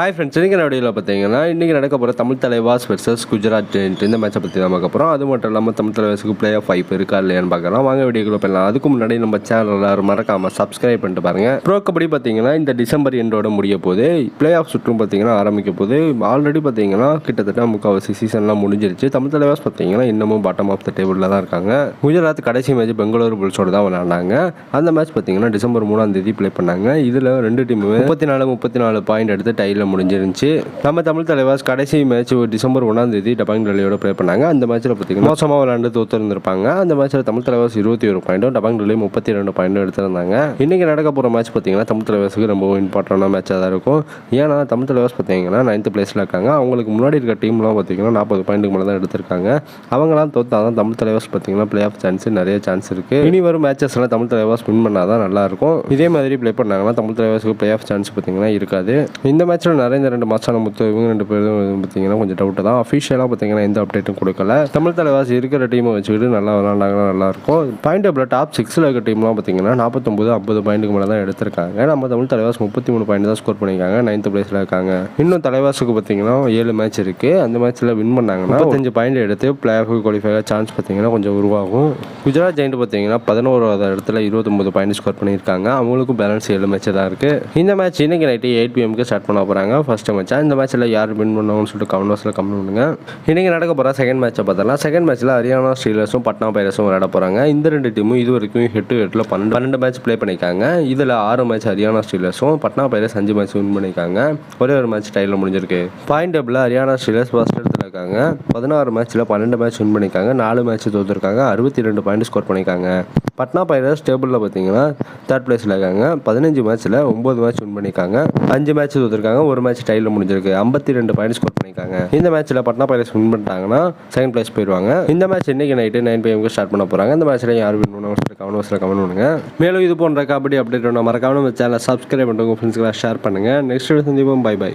Hi friends இன்றைக்கி வீடியோவில் பார்த்தீங்கன்னா இன்றைக்கி நடக்க போகிற தமிழ் தலைவாஸ் வெர்சஸ் குஜராத் ஜெயின்ட் இந்த மேட்சை பற்றி தான் பார்க்க போகிறோம் அது மட்டும் இல்லாமல் தமிழ் தலைவாஸுக்கு பிளே ஆஃப் ஃபைவ் இருக்கா இல்லையான்னு பார்க்கலாம். வாங்க வீடியோக்குள்ள போயிடலாம். அதுக்கு முன்னாடி நம்ம சேனல் எல்லாரும் மறக்காமல் சப்ஸ்கிரைப் பண்ணிட்டு பாருங்கள் ப்ரோ கபடி பார்த்தீங்கன்னா இந்த டிசம்பர் எண்டோட முடிய போது பிளே ஆஃப் சுற்றும் பார்த்தீங்கன்னா ஆரம்பிக்க போது ஆல்ரெடி பார்த்தீங்கன்னா கிட்டத்தட்ட முக்கால்வாசி சீசன்லாம் முடிஞ்சிருச்சு. தமிழ் தலைவாஸ் பார்த்தீங்கன்னா இன்னமும் பாட்டம் ஆஃப் த டேபிளில் தான் இருக்காங்க. குஜராத் கடைசி மேட்ச் பெங்களூர் புல்ஸோட தான் விளையாண்டாங்க. அந்த மேட்ச் பார்த்தீங்கன்னா டிசம்பர் மூணாம் தேதி ப்ளே பண்ணாங்க. இதில் ரெண்டு டீமுமே முப்பத்தி நாலு முப்பத்தி நாலு பாயிண்ட் எடுத்து டைலில் முடிஞ்சிருந்துச்சு. நம்ம தமிழ் தலைவாஸ் கடைசி மேட்ச் டிசம்பர் ஒன்றாம் தேதி டபாங் டெல்லியோட ப்ளே பண்ணாங்க. அந்த மேட்ச்சில் பார்த்தீங்கன்னா மோசமாக விளாண்டு தோத்துருந்துருப்பாங்க. அந்த மேட்ச்சில் தமிழ் தலைவாஸ் இருபத்தி ஒரு பாயிண்ட்டும் டபாங் டெல்லி முப்பத்தி ரெண்டு பாயிண்ட்டும் எடுத்திருந்தாங்க. இன்றைக்கி நடக்க போகிற மேட்ச் பார்த்தீங்கன்னா தமிழ் தலைவாஸுக்கு ரொம்ப இம்பார்ட்டண்டான மேட்சாக தான் இருக்கும். ஏன்னா தமிழ் தலைவாஸ் பார்த்தீங்கன்னா நைன்த் பிளேஸில் இருக்காங்க. அவங்களுக்கு முன்னாடி இருக்க டீம்லாம் பார்த்தீங்கன்னா நாற்பது பாயிண்ட்டுக்கு மேலே தான் எடுத்திருக்காங்க. அவங்களாம் தோத்தா தான் தமிழ் தலைவாஸ் பார்த்தீங்கன்னா ப்ளே ஆஃப் சான்ஸ் நிறைய சான்ஸ் இருக்குது இனி வரும் மேட்சஸ்லாம் தமிழ் தலைவாஸ் வின் பண்ணால் தான் நல்லாயிருக்கும் இதே மாதிரி ப்ளே பண்ணாங்கன்னா தமிழ் தலைவாஸுக்கு பிளே ஆஃப் சான்ஸ் பார்த்தீங்கன்னா இருக்காது. இந்த மேட்ச்சில் நிறைய இந்த ரெண்டு மாசான முத்து இவங்க ரெண்டு பேரும் பார்த்தீங்கன்னா கொஞ்சம் டவுட்டு தான். அஃபிஷியலாக பார்த்தீங்கன்னா எந்த அப்டேட்டும் கொடுக்கல. தமிழ் தலைவாசி இருக்கிற டீமை வச்சுக்கிட்டு நல்லா விளாண்டாங்கன்னா நல்லாயிருக்கும் பாயிண்ட் டேபிள் டாப் சிக்ஸில் இருக்க டீம்லாம் பார்த்தீங்கன்னா நாற்பத்தொம்பது ஐம்பது பாயிண்ட்டுக்கு மேலே தான் எடுத்திருக்காங்க. நம்ம தமிழ் தலைவாஸ் முப்பத்தி மூணு பாயிண்ட் தான் ஸ்கோர் பண்ணியிருக்காங்க. நைன்த் பிளேஸில் இருக்காங்க. இன்னும் தலைவாஸுக்கு பார்த்தீங்கன்னா ஏழு மேட்ச் இருக்குது அந்த மேட்ச்சில் வின் பண்ணாங்கன்னா முப்பத்தஞ்சு பாயிண்ட் எடுத்து பிளே ஆஃப் குவாலிஃபை சான்ஸ் பார்த்தீங்கன்னா கொஞ்சம் உருவாகும். குஜராத் ஜெயிண்ட் பார்த்தீங்கன்னா பதினோராவது இடத்துல இருபத்தொம்பது பாயிண்ட் ஸ்கோர் பண்ணியிருக்காங்க. அவங்களுக்கும் பேலன்ஸ் ஏழு மேட்ச் தான் இருக்குது இந்த மேட்ச் இன்னைக்கு நைட்டு எயிட் பிஎம்க்கு ஸ்டார்ட் பண்ண போகிறாங்க ஃபஸ்ட்டு மேட்சாக இந்த மேட்ச்சில் யார் வின் பண்ணுவாங்கன்னு சொல்லிட்டு கமெண்ட் பாக்ஸில் கமெண்ட் பண்ணுங்க. இன்றைக்கி நடக்க போகிற செகண்ட் மேட்சை பார்த்தலாம் செகண்ட் மேட்ச்சில் ஹரியானா ஸ்டீலர்ஸும் பட்னா பைரஸும் விளையாட போகிறாங்க இந்த ரெண்டு டீமும் இது வரைக்கும் ஹெட் டு ஹெட்டில் பன்னெண்டு பன்னெண்டு மேட்ச் ப்ளே பண்ணியிருக்காங்க. இதில் ஆறு மேட்ச் ஹரியானா ஸ்டீலர்ஸும் பட்னா பைரஸ் அஞ்சு மேட்ச் வின் பண்ணியிருக்காங்க. ஒரே ஒரு மேட்ச் டைலில் முடிஞ்சிருக்கு. பாயிண்ட் டேபிளில் ஹரியானா ஸ்டீலர்ஸ் ஃபர்ஸ்ட் இருக்காங்க பதினாறு மேட்ச்சில் பன்னெண்டு மேட்ச் வின் பண்ணியிருக்காங்க. நாலு மேட்ச் தோற்றுருக்காங்க அறுபத்தி ரெண்டு பாயிண்ட் ஸ்கோர் பண்ணியிருக்காங்க. பட்னா பைரஸ் டேபிளில் பார்த்தீங்கன்னா தேர்ட் பிளேஸில் இருக்காங்க. பதினஞ்சு மேட்ச்சில் ஒம்பது மேட்ச் வின் பண்ணியிருக்காங்க. அஞ்சு மேட்ச் தோற்றுருக்காங்க ஒரு மேட்ச் டைலில் முடிஞ்சிருக்கு. ஐம்பத்தி ரெண்டு பாயிண்ட் ஸ்கோர் பண்ணியிருக்காங்க. இந்த மேட்ச்சில் பட்னா பைரஸ் வின் பண்ணிட்டாங்கன்னா செகண்ட் பிளேஸ் போயிடுவாங்க இந்த மேட்ச் இன்னைக்கு நைட்டு நைன் பிஎம்க்கு ஸ்டார்ட் பண்ண போகிறாங்க இந்த மேட்ச்சில் யார் வின் பண்ணுவாங்க சொல்லிட்டு கமெண்ட் கமெண்ட் பண்ணுங்க. மேலும் இது போன்ற கபடி அப்டேட் வேணும் மறக்காமல் நம்ம சேனலை சப்ஸ்கிரைப் பண்ணுங்க உங்கள் ஃப்ரெண்ட்ஸ்க்கெல்லாம் ஷேர் பண்ணுங்கள் நெக்ஸ்ட் சந்திப்போம். Bye bye